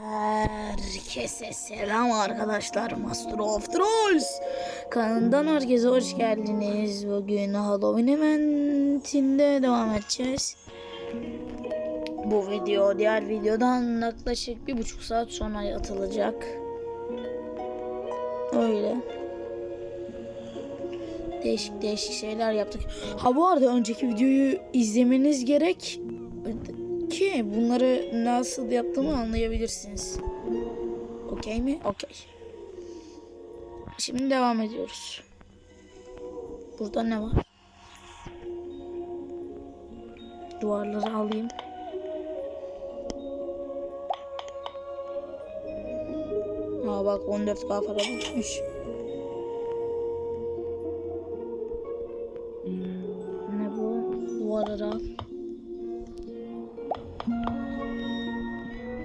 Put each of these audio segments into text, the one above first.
Herkese selam arkadaşlar. Master of Trolls kanalından herkese hoş geldiniz. Bugün Halloween eventinde devam edeceğiz. Bu video diğer videodan yaklaşık bir buçuk saat sonra atılacak. Öyle. Değişik değişik şeyler yaptık. Ha bu arada önceki videoyu izlemeniz gerek ki bunları nasıl yaptığımı anlayabilirsiniz. Okey mi? Okey. Şimdi devam ediyoruz. Burada ne var? Duvarları alayım. Aa bak 14k para bulmuş. Ne bu? Duvarları al.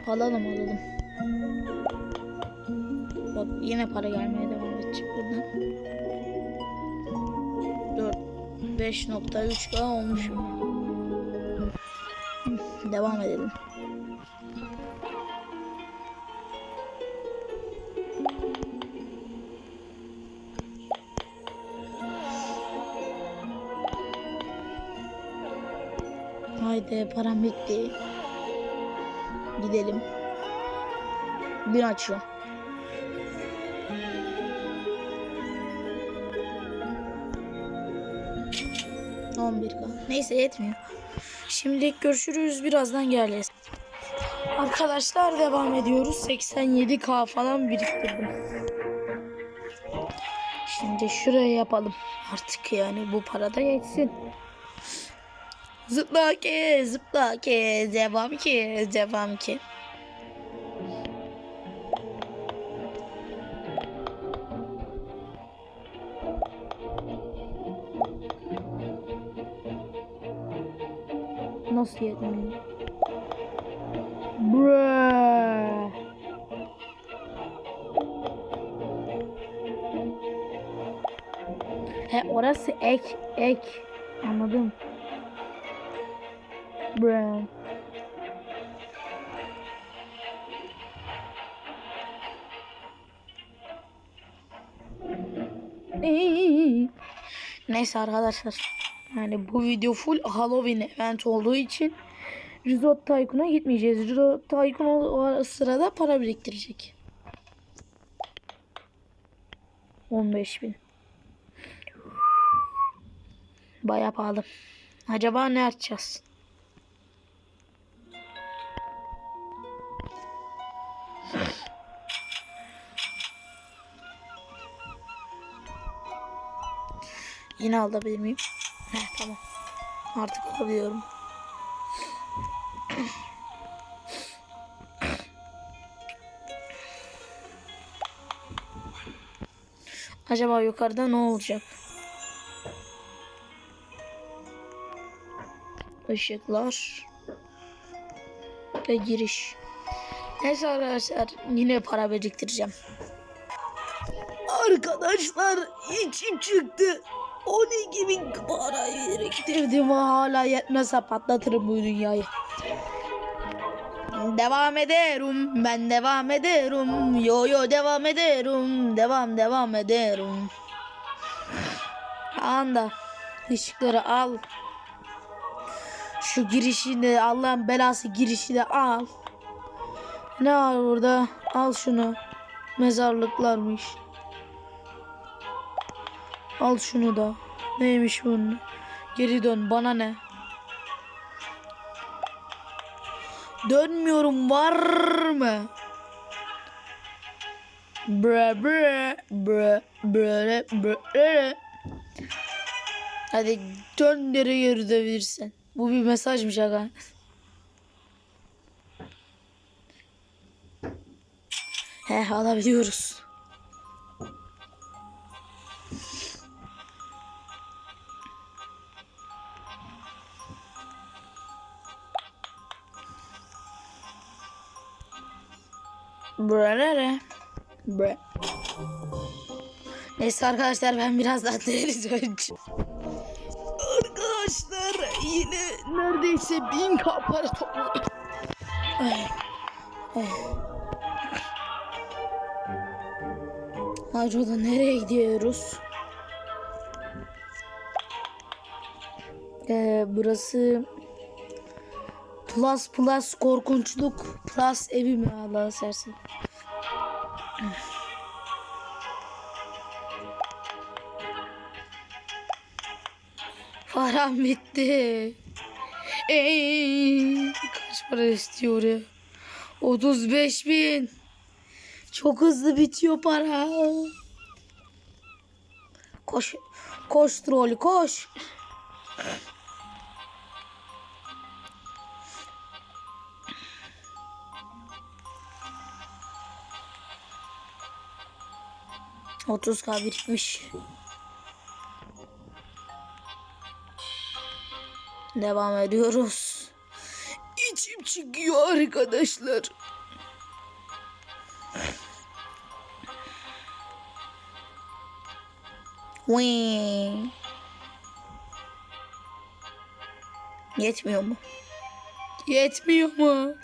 Alalım alalım. Bak yine para gelmeye devam edecek buradan. 4 5.3k olmuş. Hı, Devam edelim. Haydi param bitti. Gidelim. Bir açıyor. On bir. Neyse yetmiyor. Şimdilik görüşürüz. Birazdan geleceğiz. Arkadaşlar devam ediyoruz. 87k falan biriktirdim. Şimdi şuraya yapalım. Artık yani bu para da yetsin. Zıpla ki, zıpla ki, devam ki, devam ki. Nasıl yedin? Bruh. He orası ek, ek. Anladım. Bruh. Ey. Neyse arkadaşlar. Yani bu video full Halloween event olduğu için Resort Tycoon'a gitmeyeceğiz. Resort Tycoon o sırada para biriktirecek. 15 bin. Baya pahalı. Acaba ne açacağız? Yine alabilir miyim? Heh, tamam. Artık alabiliyorum. Acaba yukarıda ne olacak? Işıklar ve giriş. Neyse arkadaşlar yine para biriktireceğim. Arkadaşlar içim çıktı. 12 bin para biriktirdim hala yetmezse patlatırım bu dünyayı. Devam ederim ben devam ederim yo yo devam ederim devam devam ederim. Anda ışıkları al. Şu girişi de Allah'ın belası girişi de al. Ne var burada? Al şunu. Mezarlıklarmış. Al şunu da. Neymiş bunun? Geri dön bana ne? Dönmüyorum var mı? Bre bre bre bre bre Hadi dön nereye yürütebilirsin. Bu bir mesajmış aga. He alabiliyoruz. Brarara. Bre. Neyse arkadaşlar ben biraz daha deriz. Arkadaşlar yine neredeyse bin k para topladım. Ay. Ay. Ayrıca nereye gidiyoruz? Ee, burası Plus Plus korkunçluk Plus evi mi Allah'ı sersin. Param bitti. Ey, kaç para istiyor ya? 35 bin. Çok hızlı bitiyor para. Koş. Koş troll koş. Otuz k. Devam ediyoruz. İçim çıkıyor arkadaşlar. Wee. Yetmiyor mu? Yetmiyor mu?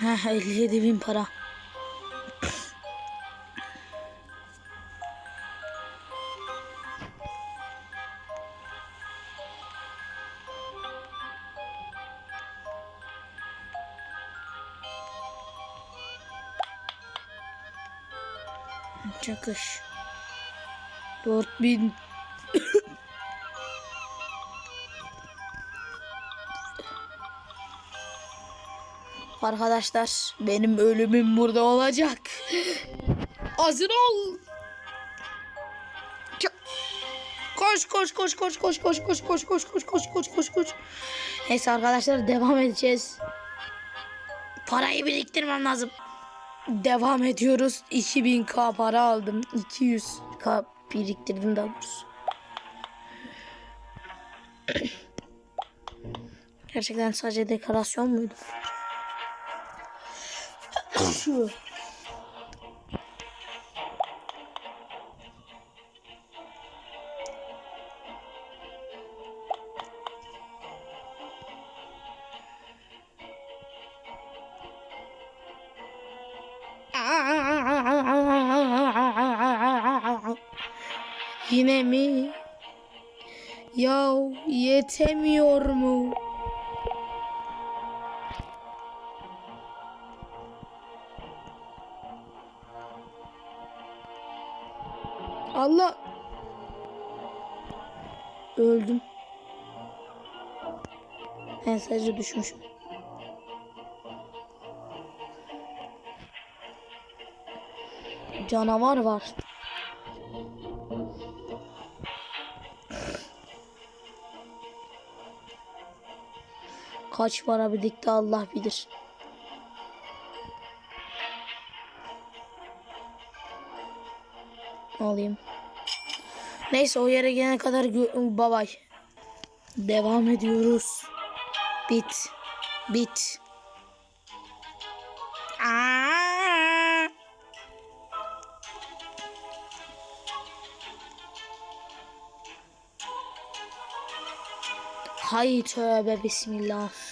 Ha 57 bin para. Çakış. 4000 Arkadaşlar benim ölümüm burada olacak. Hazır ol. Koş koş koş koş koş koş koş koş koş koş koş koş koş koş. Neyse arkadaşlar devam edeceğiz. Parayı biriktirmem lazım. Devam ediyoruz. 2000k para aldım. 200k biriktirdim daha doğrusu. Gerçekten sadece dekorasyon muydu? Şu. Yine mi? Ya yetemiyor mu? Allah. Öldüm. Ben sadece düşmüşüm. Canavar var. Kaç para birikti Allah bilir. Alayım. Neyse o yere gelene kadar babay. Devam ediyoruz. Bit. Bit. Aa! Hay tövbe bismillah.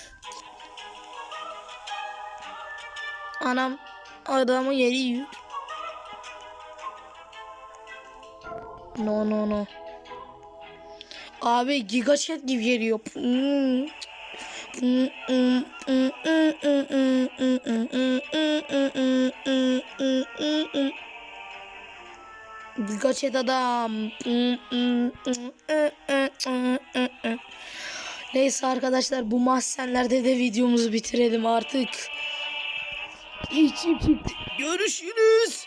Anam adamı yeri yiyor. No no no. Abi giga chat gibi geliyor. Hmm. Giga chat adam. Neyse arkadaşlar bu mahzenlerde de videomuzu bitirelim artık. İç iç. Görüşürüz.